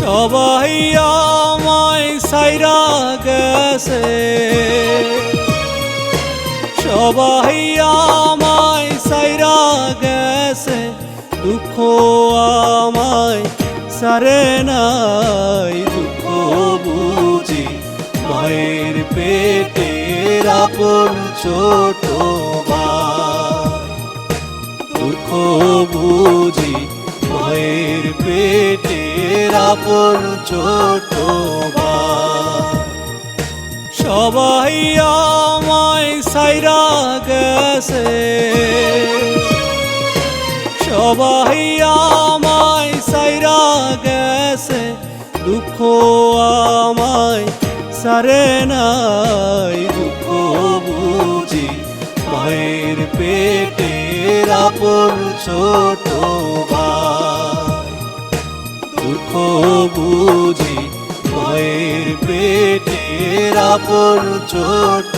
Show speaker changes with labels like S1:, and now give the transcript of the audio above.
S1: সবাই আমায় সাইরা গেছে। সবাই আমায় সাইরা গেছে। দুঃখ আমায় সারে নাই। দুঃখ বুঝি মায়ের পেটের আপন ছোট ভাই। আপন ছোট সবাই আমায় সাইরা গেছে। সবাই আমায় সাইরা গেছে। দুঃখ আমায় সারে নাই। দুঃখ বুঝি মায়ের পেটের আপন ছোট দুঃখ বুঝি মায়ের পেটের আপন ছোট